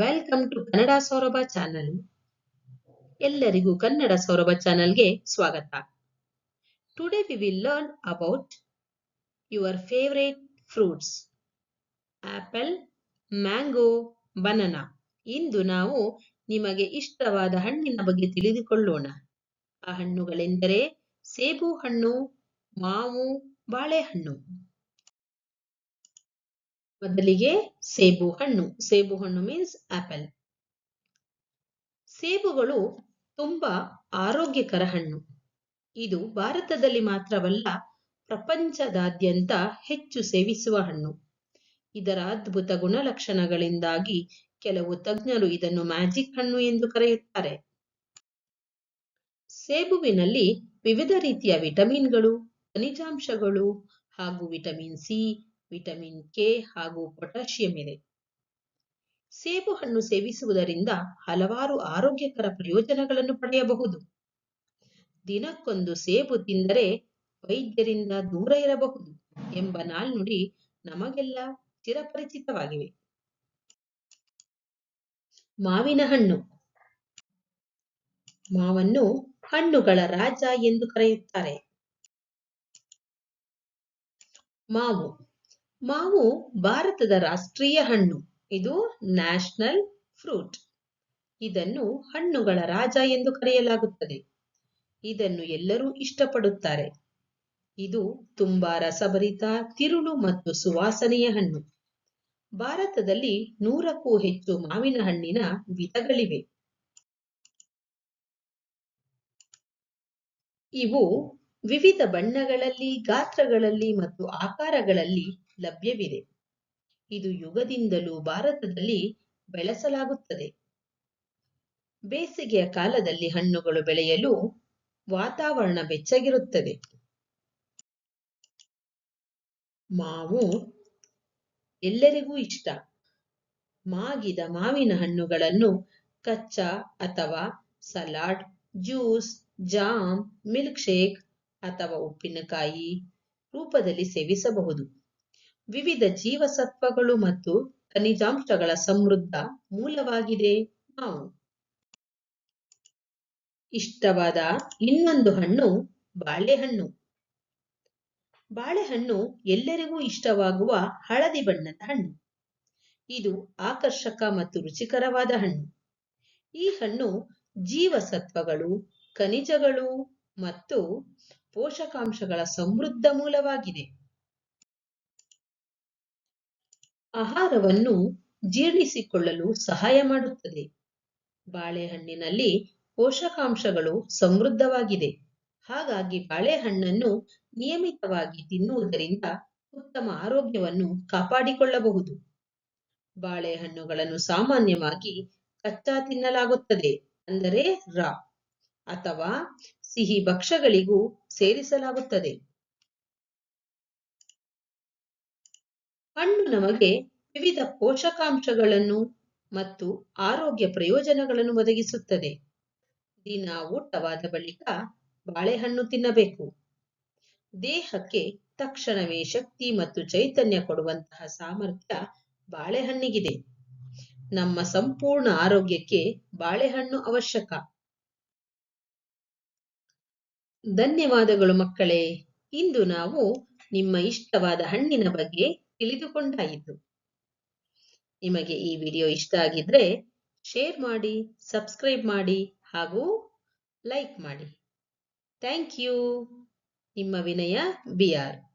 Welcome to Kannada Saurabha channel ಎಲ್ಲರಿಗೂ ಕನ್ನಡ ಸೌರಭ ಚಾನಲ್ಗೆ ಸ್ವಾಗತ. Today we will learn about your favourite fruits apple mango banana ಇಂದು ನಾವು ನಿಮಗೆ ಇಷ್ಟವಾದ ಹಣ್ಣಿನ ಬಗ್ಗೆ ತಿಳಿದುಕೊಳ್ಳೋಣ. ಆ ಹಣ್ಣುಗಳೆಂದರೆ ಸೇಬು ಹಣ್ಣು, ಮಾವು, ಬಾಳೆಹಣ್ಣು. ಮೊದಲಿಗೆ ಸೇಬು ಹಣ್ಣು. ಸೇಬು ಹಣ್ಣು ಮೀನ್ಸ್ ಆಪಲ್ ಸೇಬುಗಳು ತುಂಬಾ ಆರೋಗ್ಯಕರ ಹಣ್ಣು. ಇದು ಭಾರತದಲ್ಲಿ ಮಾತ್ರವಲ್ಲ, ಪ್ರಪಂಚದಾದ್ಯಂತ ಹೆಚ್ಚು ಸೇವಿಸುವ ಹಣ್ಣು. ಇದರ ಅದ್ಭುತ ಗುಣಲಕ್ಷಣಗಳಿಂದಾಗಿ ಕೆಲವು ತಜ್ಞರು ಇದನ್ನು ಮ್ಯಾಜಿಕ್ ಹಣ್ಣು ಎಂದು ಕರೆಯುತ್ತಾರೆ. ಸೇಬುವಿನಲ್ಲಿ ವಿವಿಧ ರೀತಿಯ ವಿಟಮಿನ್ಗಳು, ಖನಿಜಾಂಶಗಳು ಹಾಗೂ ವಿಟಮಿನ್ ಸಿ ವಿಟಮಿನ್ ಕೆ ಹಾಗೂ ಪೊಟ್ಯಾಷಿಯಂ ಇದೆ. ಸೇಬು ಹಣ್ಣು ಸೇವಿಸುವುದರಿಂದ ಹಲವಾರು ಆರೋಗ್ಯಕರ ಪ್ರಯೋಜನಗಳನ್ನು ಪಡೆಯಬಹುದು. ದಿನಕ್ಕೊಂದು ಸೇಬು ತಿಂದರೆ ವೈದ್ಯರಿಂದ ದೂರ ಇರಬಹುದು ಎಂಬ ನಾಲ್ನುಡಿ ನಮಗೆಲ್ಲ ಚಿರಪರಿಚಿತವಾಗಿವೆ. ಮಾವಿನ ಹಣ್ಣು. ಮಾವನ್ನು ಹಣ್ಣುಗಳ ರಾಜ ಎಂದು ಕರೆಯುತ್ತಾರೆ. ಮಾವು. ಮಾವು ಭಾರತದ ರಾಷ್ಟ್ರೀಯ ಹಣ್ಣು. ಇದು ನ್ಯಾಷನಲ್ ಫ್ರೂಟ್. ಇದನ್ನು ಹಣ್ಣುಗಳ ರಾಜ ಎಂದು ಕರೆಯಲಾಗುತ್ತದೆ. ಇದನ್ನು ಎಲ್ಲರೂ ಇಷ್ಟಪಡುತ್ತಾರೆ. ಇದು ತುಂಬಾ ರಸಭರಿತ, ತಿರುಳು ಮತ್ತು ಸುವಾಸನೆಯ ಹಣ್ಣು. ಭಾರತದಲ್ಲಿ ನೂರಕ್ಕೂ ಹೆಚ್ಚು ಮಾವಿನ ಹಣ್ಣಿನ ವಿಧಗಳಿವೆ. ಇವು ವಿವಿಧ ಬಣ್ಣಗಳಲ್ಲಿ, ಗಾತ್ರಗಳಲ್ಲಿ ಮತ್ತು ಆಕಾರಗಳಲ್ಲಿ ಲಭ್ಯವಿದೆ. ಇದು ಯುಗದಿಂದಲೂ ಭಾರತದಲ್ಲಿ ಬೆಳೆಸಲಾಗುತ್ತದೆ. ಬೇಸಿಗೆಯ ಕಾಲದಲ್ಲಿ ಹಣ್ಣುಗಳು ಬೆಳೆಯಲು ವಾತಾವರಣ ಬೆಚ್ಚಗಿರುತ್ತದೆ. ಮಾವು ಎಲ್ಲರಿಗೂ ಇಷ್ಟ. ಮಾಗಿದ ಮಾವಿನ ಹಣ್ಣುಗಳನ್ನು ಕಚ್ಚಾ ಅಥವಾ salad, juice, jam milk shake ಅಥವಾ ಉಪ್ಪಿನಕಾಯಿ ರೂಪದಲ್ಲಿ ಸೇವಿಸಬಹುದು. ವಿವಿಧ ಜೀವಸತ್ವಗಳು ಮತ್ತು ಖನಿಜಾಂಶಗಳ ಸಮೃದ್ಧ ಮೂಲವಾಗಿದೆ. ಮಾವು ಇಷ್ಟವಾದ ಇನ್ನೊಂದು ಹಣ್ಣು ಬಾಳೆಹಣ್ಣು. ಬಾಳೆಹಣ್ಣು ಎಲ್ಲರಿಗೂ ಇಷ್ಟವಾಗುವ ಹಳದಿ ಬಣ್ಣದ ಹಣ್ಣು. ಇದು ಆಕರ್ಷಕ ಮತ್ತು ರುಚಿಕರವಾದ ಹಣ್ಣು. ಈ ಹಣ್ಣು ಜೀವಸತ್ವಗಳು, ಖನಿಜಗಳು ಮತ್ತು ಪೋಷಕಾಂಶಗಳ ಸಮೃದ್ಧ ಮೂಲವಾಗಿದೆ. ಆಹಾರವನ್ನು ಜೀರ್ಣಿಸಿಕೊಳ್ಳಲು ಸಹಾಯ ಮಾಡುತ್ತದೆ. ಬಾಳೆಹಣ್ಣಿನಲ್ಲಿ ಪೋಷಕಾಂಶಗಳು ಸಮೃದ್ಧವಾಗಿದೆ. ಹಾಗಾಗಿ ಬಾಳೆಹಣ್ಣನ್ನು ನಿಯಮಿತವಾಗಿ ತಿನ್ನುವುದರಿಂದ ಉತ್ತಮ ಆರೋಗ್ಯವನ್ನು ಕಾಪಾಡಿಕೊಳ್ಳಬಹುದು. ಬಾಳೆಹಣ್ಣುಗಳನ್ನು ಸಾಮಾನ್ಯವಾಗಿ ಕಚ್ಚಾ ತಿನ್ನಲಾಗುತ್ತದೆ, ಅಂದರೆ ರಾ ಅಥವಾ ಸಿಹಿ ಭಕ್ಷ್ಯಗಳಿಗೂ ಸೇರಿಸಲಾಗುತ್ತದೆ. ಹಣ್ಣು ನಮಗೆ ವಿವಿಧ ಪೋಷಕಾಂಶಗಳನ್ನು ಮತ್ತು ಆರೋಗ್ಯ ಪ್ರಯೋಜನಗಳನ್ನು ಒದಗಿಸುತ್ತದೆ. ದಿನ ಊಟವಾದ ಬಳಿಕ ಬಾಳೆಹಣ್ಣು ತಿನ್ನಬೇಕು. ದೇಹಕ್ಕೆ ತಕ್ಷಣವೇ ಶಕ್ತಿ ಮತ್ತು ಚೈತನ್ಯ ಕೊಡುವಂತಹ ಸಾಮರ್ಥ್ಯ ಬಾಳೆಹಣ್ಣಿಗಿದೆ. ನಮ್ಮ ಸಂಪೂರ್ಣ ಆರೋಗ್ಯಕ್ಕೆ ಬಾಳೆಹಣ್ಣು ಅವಶ್ಯಕ. ಧನ್ಯವಾದಗಳು ಮಕ್ಕಳೇ. ಇಂದು ನಾವು ನಿಮ್ಮ ಇಷ್ಟವಾದ ಹಣ್ಣಿನ ಬಗ್ಗೆ ತಿಳಿದುಕೊಂಡಾಯಿತು. ನಿಮಗೆ ಈ ವಿಡಿಯೋ ಇಷ್ಟ ಆಗಿದ್ರೆ ಶೇರ್ ಮಾಡಿ, ಸಬ್ಸ್ಕ್ರೈಬ್ ಮಾಡಿ ಹಾಗೂ ಲೈಕ್ ಮಾಡಿ. Thank you. ನಿಮ್ಮ ವಿನಯ ಬಿ ಆರ್.